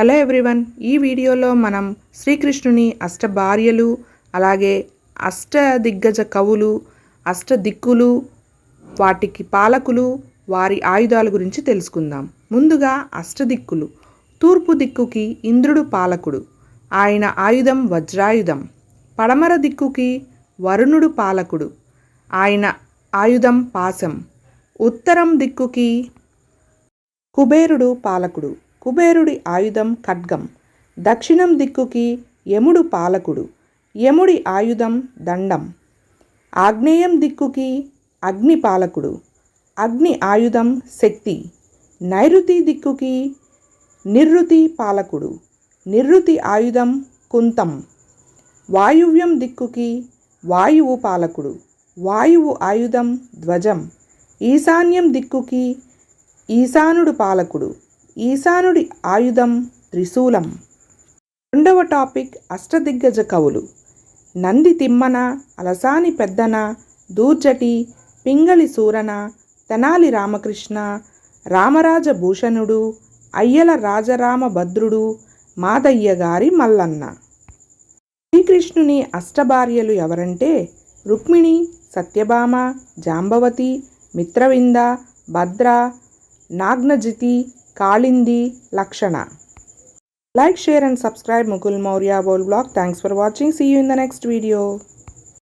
Hello everyone ఈ వీడియోలో మనం శ్రీకృష్ణుని అష్ట భార్యలు అలాగే అష్ట దిగ్గజ కవులు అష్ట దిక్కులు వాటికి పాలకులు వారి ఆయుధాల గురించి తెలుసుకుందాం. ముందుగా అష్టదిక్కులు. తూర్పు దిక్కుకి ఇంద్రుడు పాలకుడు. ఆయన ఆయుధం వజ్రాయుధం. పడమర దిక్కుకి వరుణుడు పాలకుడు. ఆయన ఆయుధం పాశం. ఉత్తరం దిక్కుకి కుబేరుడు పాలకుడు. కుబేరుడి ఆయుధం ఖడ్గం. దక్షిణం దిక్కుకి యముడు పాలకుడు. యముడి ఆయుధం దండం. ఆగ్నేయం దిక్కుకి అగ్ని పాలకుడు. అగ్ని ఆయుధం శక్తి. నైరుతి దిక్కుకి నిర్రుతి పాలకుడు. నిర్రుతి ఆయుధం కుంతం. వాయువ్యం దిక్కుకి వాయువు పాలకుడు. వాయువు ఆయుధం ధ్వజం. ఈశాన్యం దిక్కుకి ఈశానుడు పాలకుడు. ఈశానుడి ఆయుధం త్రిశూలం. రెండవ టాపిక్ అష్టదిగ్గజ కవులు. నంది తిమ్మన అలసాని పెద్దన దూర్జటి పింగళి సూరన తెనాలి రామకృష్ణ రామరాజ భూషణుడు అయ్యల రాజరామ భద్రుడు మాదయ్య గారి మల్లన్న. శ్రీకృష్ణుని అష్టభార్యలు ఎవరంటే Rukmini Satyabhama Jambavati Mitravinda Bhadra Nagnajiti Kalindi Lakshana. Like share and subscribe Mukul Maurya world blog. Thanks for watching. See you in the next video.